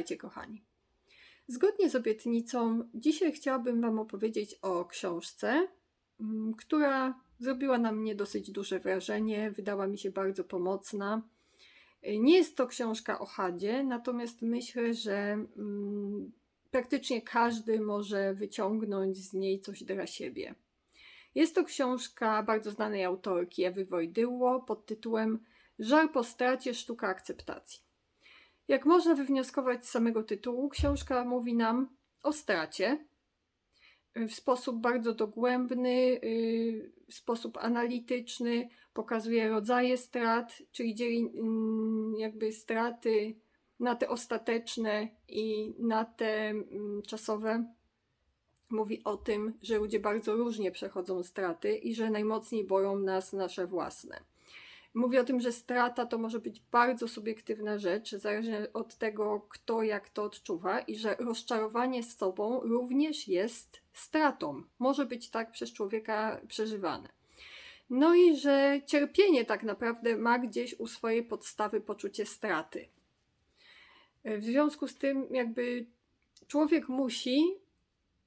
Witajcie, kochani. Zgodnie z obietnicą, dzisiaj chciałabym Wam opowiedzieć o książce, mm, która zrobiła na mnie dosyć duże wrażenie, wydała mi się bardzo pomocna. Nie jest to książka o chadzie, natomiast myślę, że mm, praktycznie każdy może wyciągnąć z niej coś dla siebie. Jest to książka bardzo znanej autorki Ewy Wojdyło pod tytułem Żar po stracie, sztuka akceptacji. Jak można wywnioskować z samego tytułu, książka mówi nam o stracie y, w sposób bardzo dogłębny, y, w sposób analityczny, pokazuje rodzaje strat, czyli dzieli mm, jakby straty na te ostateczne i na te mm, czasowe. Mówi o tym, że ludzie bardzo różnie przechodzą straty i że najmocniej boją nas nasze własne. Mówi o tym, że strata to może być bardzo subiektywna rzecz, zależnie od tego, kto jak to odczuwa, i że rozczarowanie z sobą również jest stratą. Może być tak przez człowieka przeżywane. No i że cierpienie tak naprawdę ma gdzieś u swojej podstawy poczucie straty. W związku z tym, jakby człowiek musi,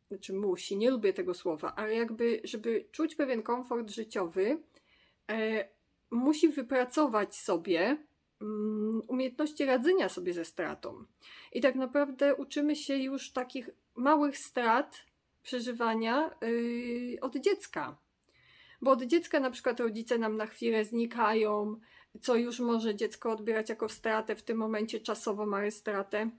znaczy musi, nie lubię tego słowa, ale jakby, żeby czuć pewien komfort życiowy, e, musi wypracować sobie mm, umiejętności radzenia sobie ze stratą. I tak naprawdę uczymy się już takich małych strat przeżywania yy, od dziecka. Bo od dziecka na przykład rodzice nam na chwilę znikają, co już może dziecko odbierać jako stratę, w tym momencie czasowo ma stratę.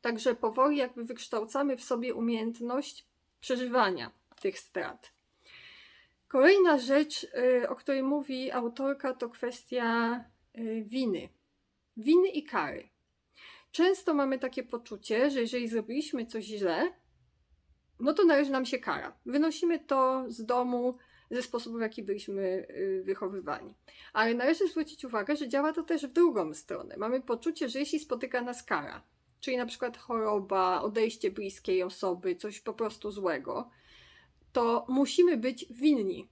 Także powoli jakby wykształcamy w sobie umiejętność przeżywania tych strat. Kolejna rzecz, y, o której mówi autorka, to kwestia y, winy. Winy i kary. Często mamy takie poczucie, że jeżeli zrobiliśmy coś źle, no to należy nam się kara. Wynosimy to z domu, ze sposobu, w jaki byliśmy y, wychowywani. Ale należy zwrócić uwagę, że działa to też w drugą stronę. Mamy poczucie, że jeśli spotyka nas kara, czyli na przykład choroba, odejście bliskiej osoby, coś po prostu złego, to musimy być winni.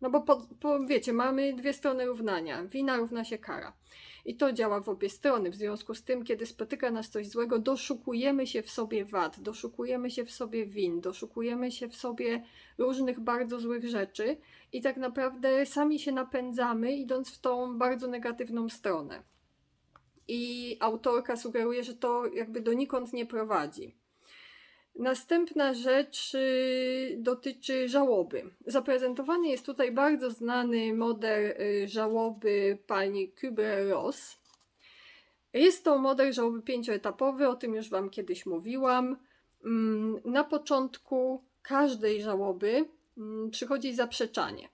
No bo po, po, wiecie, mamy dwie strony równania. Wina równa się kara. I to działa w obie strony. W związku z tym, kiedy spotyka nas coś złego, doszukujemy się w sobie wad, doszukujemy się w sobie win, doszukujemy się w sobie różnych bardzo złych rzeczy i tak naprawdę sami się napędzamy, idąc w tą bardzo negatywną stronę. I autorka sugeruje, że to jakby donikąd nie prowadzi. Następna rzecz y, dotyczy żałoby. Zaprezentowany jest tutaj bardzo znany model y, żałoby pani Kübler-Ross. Jest to model żałoby pięcioetapowy, o tym już Wam kiedyś mówiłam. Mm, Na początku każdej żałoby mm, przychodzi zaprzeczanie.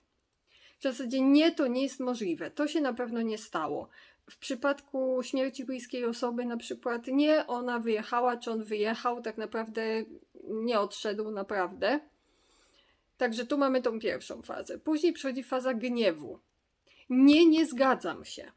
W zasadzie nie, to nie jest możliwe, to się na pewno nie stało w przypadku śmierci bliskiej osoby, na przykład nie ona wyjechała, czy on wyjechał, tak naprawdę nie odszedł, naprawdę. Także tu mamy tą pierwszą fazę. Później przychodzi faza gniewu. Nie, nie zgadzam się.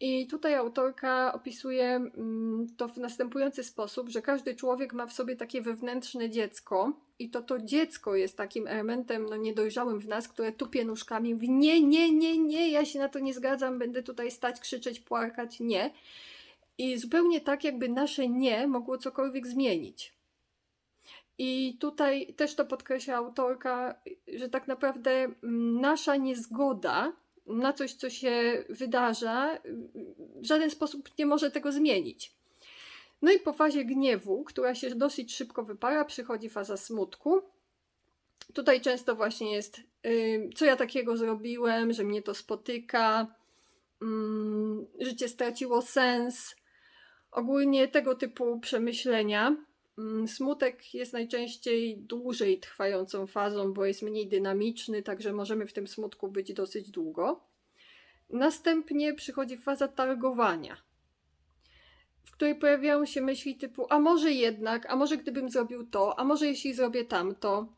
I tutaj autorka opisuje mm, to w następujący sposób, że każdy człowiek ma w sobie takie wewnętrzne dziecko i to to dziecko jest takim elementem no, niedojrzałym w nas, które tupie nóżkami, mówi nie, nie, nie, nie, ja się na to nie zgadzam, będę tutaj stać, krzyczeć, płakać, nie. I zupełnie tak, jakby nasze nie mogło cokolwiek zmienić. I tutaj też to podkreśla autorka, że tak naprawdę mm, nasza niezgoda na coś, co się wydarza, w żaden sposób nie może tego zmienić. No i po fazie gniewu, która się dosyć szybko wypara, przychodzi faza smutku. Tutaj często właśnie jest, co ja takiego zrobiłem, że mnie to spotyka, yy, życie straciło sens. Ogólnie tego typu przemyślenia. Yy, smutek jest najczęściej dłużej trwającą fazą, bo jest mniej dynamiczny, także możemy w tym smutku być dosyć długo. Następnie przychodzi faza targowania w której pojawiają się myśli typu, a może jednak, a może gdybym zrobił to, a może jeśli zrobię tamto.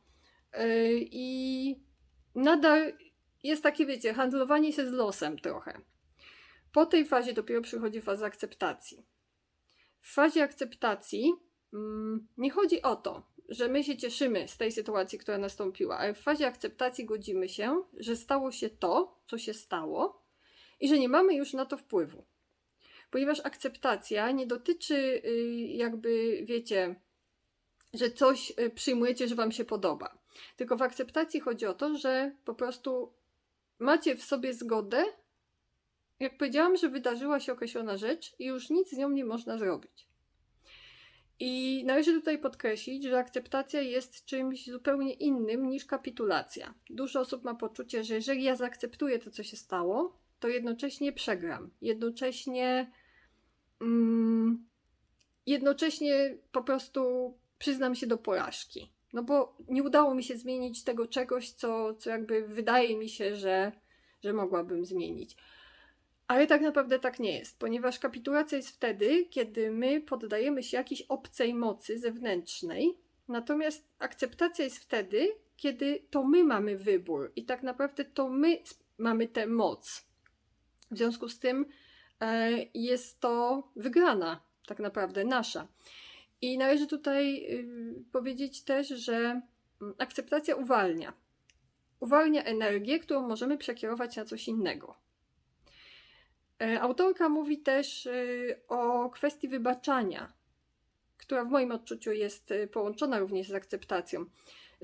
Yy, I nadal jest takie, wiecie, handlowanie się z losem trochę. Po tej fazie dopiero przychodzi faza akceptacji. W fazie akceptacji mm, nie chodzi o to, że my się cieszymy z tej sytuacji, która nastąpiła, ale w fazie akceptacji godzimy się, że stało się to, co się stało i że nie mamy już na to wpływu. Ponieważ akceptacja nie dotyczy, y, jakby, wiecie, że coś y, przyjmujecie, że Wam się podoba. Tylko w akceptacji chodzi o to, że po prostu macie w sobie zgodę, jak powiedziałam, że wydarzyła się określona rzecz i już nic z nią nie można zrobić. I należy tutaj podkreślić, że akceptacja jest czymś zupełnie innym niż kapitulacja. Dużo osób ma poczucie, że jeżeli ja zaakceptuję to, co się stało, to jednocześnie przegram. Jednocześnie. Mm, jednocześnie po prostu przyznam się do porażki. No bo nie udało mi się zmienić tego czegoś, co, co jakby wydaje mi się, że, że mogłabym zmienić. Ale tak naprawdę tak nie jest, ponieważ kapitulacja jest wtedy, kiedy my poddajemy się jakiejś obcej mocy zewnętrznej, natomiast akceptacja jest wtedy, kiedy to my mamy wybór i tak naprawdę to my mamy tę moc. W związku z tym jest to wygrana, tak naprawdę nasza. I należy tutaj y, powiedzieć też, że mm, akceptacja uwalnia. Uwalnia energię, którą możemy przekierować na coś innego. E, autorka mówi też y, o kwestii wybaczania, która w moim odczuciu jest y, połączona również z akceptacją.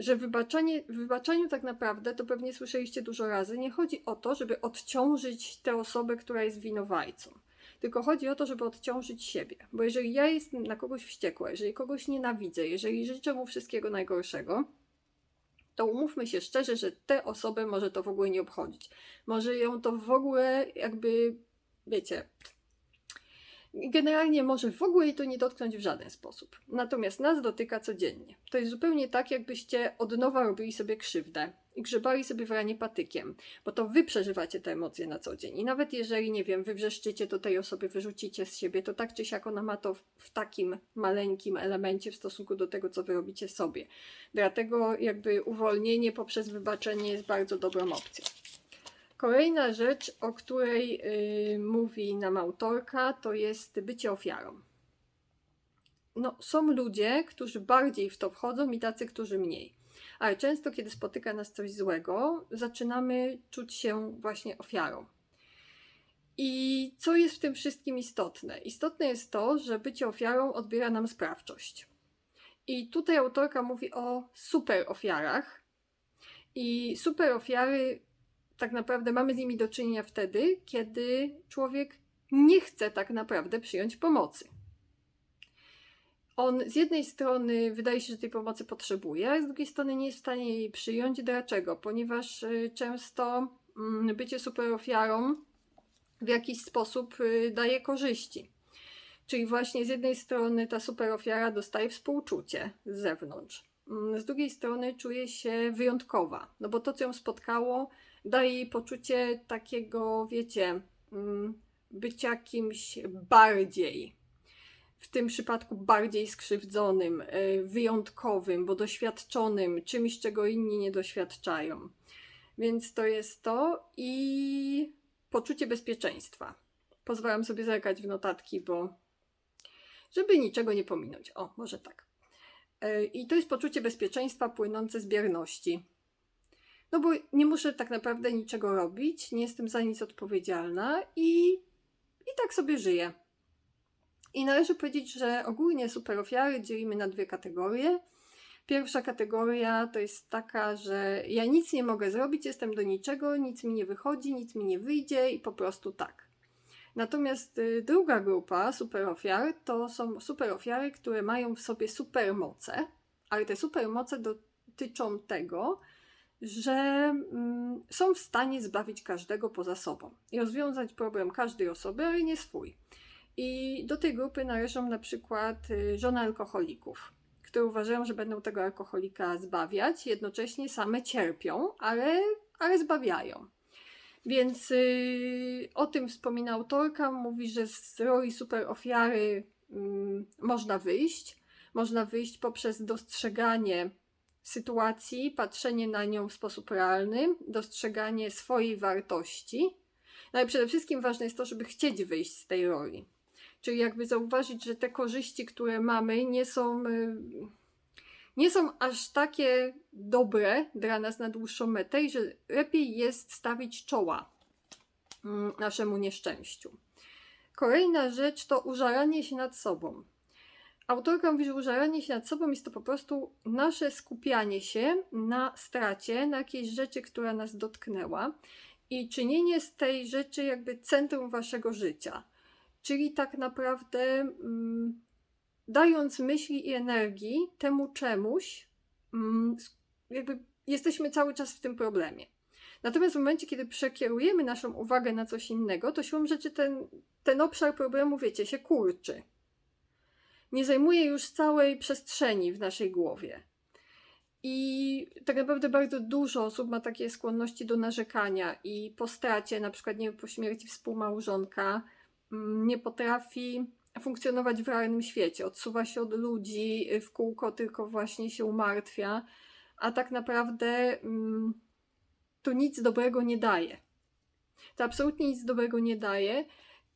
Że wybaczanie, w wybaczaniu tak naprawdę, to pewnie słyszeliście dużo razy, nie chodzi o to, żeby odciążyć tę osobę, która jest winowajcą. Tylko chodzi o to, żeby odciążyć siebie. Bo jeżeli ja jestem na kogoś wściekła, jeżeli kogoś nienawidzę, jeżeli życzę mu wszystkiego najgorszego, to umówmy się szczerze, że tę osobę może to w ogóle nie obchodzić. Może ją to w ogóle jakby wiecie, generalnie może w ogóle jej to nie dotknąć w żaden sposób. Natomiast nas dotyka codziennie. To jest zupełnie tak, jakbyście od nowa robili sobie krzywdę i grzebali sobie w ranie patykiem, bo to wy przeżywacie te emocje na co dzień. I nawet jeżeli, nie wiem, wy wrzeszczycie, to tej osobie wyrzucicie z siebie, to tak czy siak ona ma to w, w takim maleńkim elemencie w stosunku do tego, co wy robicie sobie. Dlatego jakby uwolnienie poprzez wybaczenie jest bardzo dobrą opcją. Kolejna rzecz, o której y, mówi nam autorka, to jest bycie ofiarą. No, są ludzie, którzy bardziej w to wchodzą i tacy, którzy mniej. Ale często, kiedy spotyka nas coś złego, zaczynamy czuć się właśnie ofiarą. I co jest w tym wszystkim istotne? Istotne jest to, że bycie ofiarą odbiera nam sprawczość. I tutaj autorka mówi o super ofiarach. I super ofiary tak naprawdę mamy z nimi do czynienia wtedy, kiedy człowiek nie chce tak naprawdę przyjąć pomocy. On z jednej strony wydaje się, że tej pomocy potrzebuje, a z drugiej strony nie jest w stanie jej przyjąć. Dlaczego? Ponieważ y, często mm, bycie superofiarą w jakiś sposób y, daje korzyści. Czyli właśnie z jednej strony ta superofiara dostaje współczucie z zewnątrz. Mm, z drugiej strony czuje się wyjątkowa, no bo to, co ją spotkało, daje jej poczucie takiego, wiecie, mm, bycia kimś bardziej. W tym przypadku bardziej skrzywdzonym, e, wyjątkowym, bo doświadczonym, czymś, czego inni nie doświadczają. Więc to jest to i poczucie bezpieczeństwa. Pozwalam sobie zerkać w notatki, bo żeby niczego nie pominąć. O, może tak. E, I to jest poczucie bezpieczeństwa płynące z bierności. No bo nie muszę tak naprawdę niczego robić, nie jestem za nic odpowiedzialna i, i tak sobie żyję. I należy powiedzieć, że ogólnie superofiary dzielimy na dwie kategorie. Pierwsza kategoria to jest taka, że ja nic nie mogę zrobić, jestem do niczego, nic mi nie wychodzi, nic mi nie wyjdzie i po prostu tak. Natomiast y, druga grupa superofiar to są superofiary, które mają w sobie supermoce, ale te supermoce dotyczą tego, że mm, są w stanie zbawić każdego poza sobą i rozwiązać problem każdej osoby, ale nie swój. I do tej grupy należą na przykład y, żony alkoholików, które uważają, że będą tego alkoholika zbawiać, jednocześnie same cierpią, ale, ale zbawiają. Więc yy, o tym wspomina autorka. Mówi, że z roli super ofiary yy, można wyjść. Można wyjść poprzez dostrzeganie sytuacji, patrzenie na nią w sposób realny, dostrzeganie swojej wartości. No ale przede wszystkim ważne jest to, żeby chcieć wyjść z tej roli. Czyli jakby zauważyć, że te korzyści, które mamy, nie są, y, nie są aż takie dobre dla nas na dłuższą metę i że lepiej jest stawić czoła mm, naszemu nieszczęściu. Kolejna rzecz to użalanie się nad sobą. Autorka mówi, że użalanie się nad sobą jest to po prostu nasze skupianie się na stracie, na jakiejś rzeczy, która nas dotknęła i czynienie z tej rzeczy jakby centrum waszego życia. Czyli tak naprawdę mm, dając myśli i energii temu czemuś, mm, jakby jesteśmy cały czas w tym problemie. Natomiast w momencie, kiedy przekierujemy naszą uwagę na coś innego, to siłą rzeczy ten, ten obszar problemu, wiecie, się kurczy. Nie zajmuje już całej przestrzeni w naszej głowie. I tak naprawdę bardzo dużo osób ma takie skłonności do narzekania i po stracie, na przykład nie po śmierci współmałżonka, mm, nie potrafi funkcjonować w realnym świecie. Odsuwa się od ludzi, y, w kółko tylko właśnie się umartwia, a tak naprawdę mm, to nic dobrego nie daje. To absolutnie nic dobrego nie daje.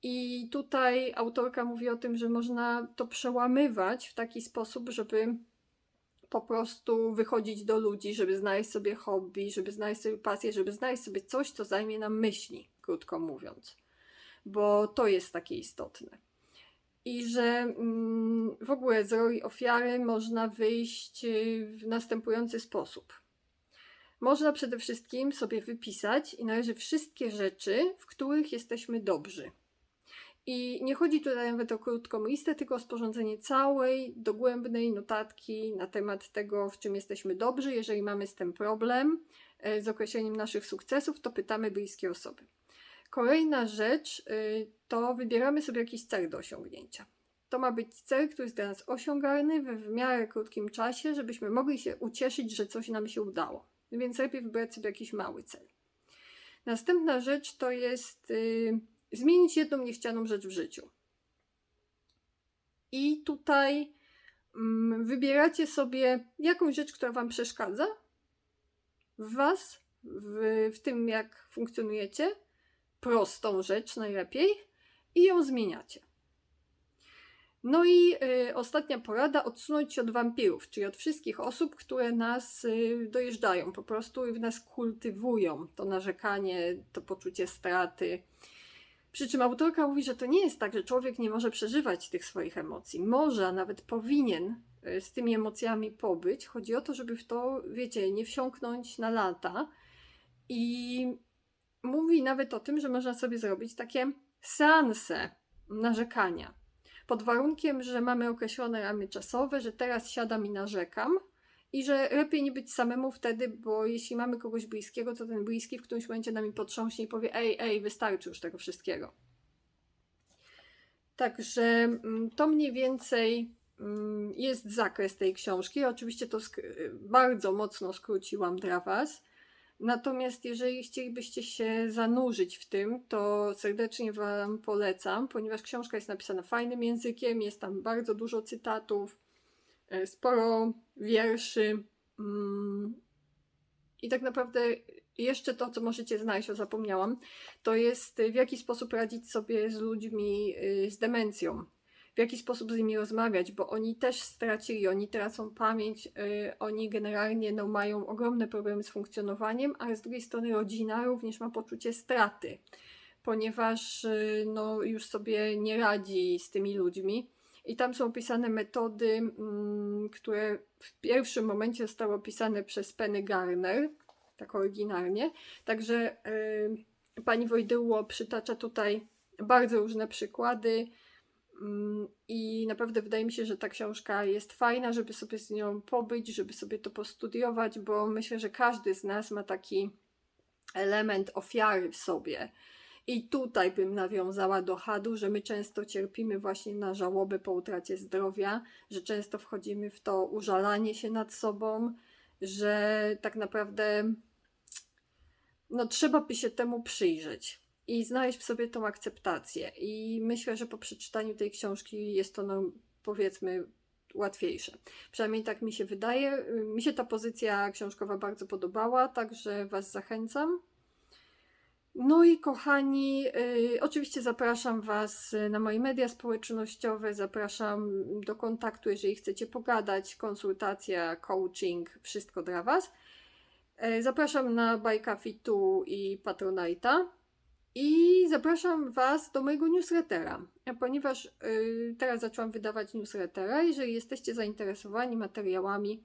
I tutaj autorka mówi o tym, że można to przełamywać w taki sposób, żeby po prostu wychodzić do ludzi, żeby znaleźć sobie hobby, żeby znaleźć sobie pasję, żeby znaleźć sobie coś, co zajmie nam myśli, krótko mówiąc. Bo to jest takie istotne. I że mm, w ogóle z roli ofiary można wyjść y, w następujący sposób. Można przede wszystkim sobie wypisać i należy wszystkie rzeczy, w których jesteśmy dobrzy. I nie chodzi tutaj nawet o krótką listę, tylko o sporządzenie całej, dogłębnej notatki na temat tego, w czym jesteśmy dobrzy. Jeżeli mamy z tym problem, e, z określeniem naszych sukcesów, to pytamy bliskie osoby. Kolejna rzecz y, to wybieramy sobie jakiś cel do osiągnięcia. To ma być cel, który jest dla nas osiągalny we w miarę krótkim czasie, żebyśmy mogli się ucieszyć, że coś nam się udało. Więc lepiej wybrać sobie jakiś mały cel. Następna rzecz to jest y, zmienić jedną niechcianą rzecz w życiu. I tutaj mm, wybieracie sobie jakąś rzecz, która Wam przeszkadza w Was, w, w tym jak funkcjonujecie, prostą rzecz najlepiej, i ją zmieniacie. No i y, ostatnia porada: odsunąć się od wampirów, czyli od wszystkich osób, które nas y, dojeżdżają po prostu i w nas kultywują to narzekanie, to poczucie straty. Przy czym autorka mówi, że to nie jest tak, że człowiek nie może przeżywać tych swoich emocji. Może, a nawet powinien y, z tymi emocjami pobyć. Chodzi o to, żeby w to, wiecie, nie wsiąknąć na lata. I mówi nawet o tym, że można sobie zrobić takie seanse narzekania. Pod warunkiem, że mamy określone ramy czasowe, że teraz siadam i narzekam. I że lepiej nie być samemu wtedy, bo jeśli mamy kogoś bliskiego, to ten bliski w którymś momencie nami potrząśnie i powie: Ej, ej, wystarczy już tego wszystkiego. Także mm, to mniej więcej mm, jest zakres tej książki. Oczywiście to bardzo mocno skróciłam dla Was. Natomiast jeżeli chcielibyście się zanurzyć w tym, to serdecznie Wam polecam, ponieważ książka jest napisana fajnym językiem, jest tam bardzo dużo cytatów, sporo wierszy. mm, I tak naprawdę jeszcze to, co możecie znaleźć, o zapomniałam, to jest y, w jaki sposób radzić sobie z ludźmi y, z demencją. W jaki sposób z nimi rozmawiać, bo oni też stracili, oni tracą pamięć, oni generalnie no, mają ogromne problemy z funkcjonowaniem, ale z drugiej strony rodzina również ma poczucie straty, ponieważ no, już sobie nie radzi z tymi ludźmi. I tam są opisane metody, mm, które w pierwszym momencie zostały opisane przez Penny Garner, tak oryginalnie. Także y, pani Wojdyło przytacza tutaj bardzo różne przykłady. Mm, I naprawdę wydaje mi się, że ta książka jest fajna, żeby sobie z nią pobyć, żeby sobie to postudiować, bo myślę, że każdy z nas ma taki element ofiary w sobie. I tutaj bym nawiązała do hadu, że my często cierpimy właśnie na żałobę po utracie zdrowia, że często wchodzimy w to użalanie się nad sobą, że tak naprawdę no, trzeba by się temu przyjrzeć i znaleźć w sobie tą akceptację. I myślę, że po przeczytaniu tej książki jest to, no, powiedzmy, łatwiejsze. Przynajmniej tak mi się wydaje. Mi się ta pozycja książkowa bardzo podobała, także Was zachęcam. No i kochani, y, oczywiście zapraszam Was na moje media społecznościowe, zapraszam do kontaktu, jeżeli chcecie pogadać, konsultacja, coaching, wszystko dla Was. E, Zapraszam na Bajka Fitu i Patronite'a. I zapraszam Was do mojego newslettera, ponieważ y, teraz zaczęłam wydawać newslettera. Jeżeli jesteście zainteresowani materiałami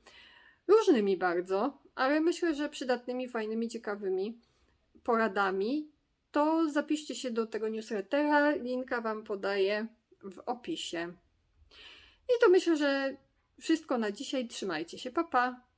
różnymi bardzo, ale myślę, że przydatnymi, fajnymi, ciekawymi poradami, to zapiszcie się do tego newslettera. Linka Wam podaję w opisie. I to myślę, że wszystko na dzisiaj. Trzymajcie się, papa. Pa.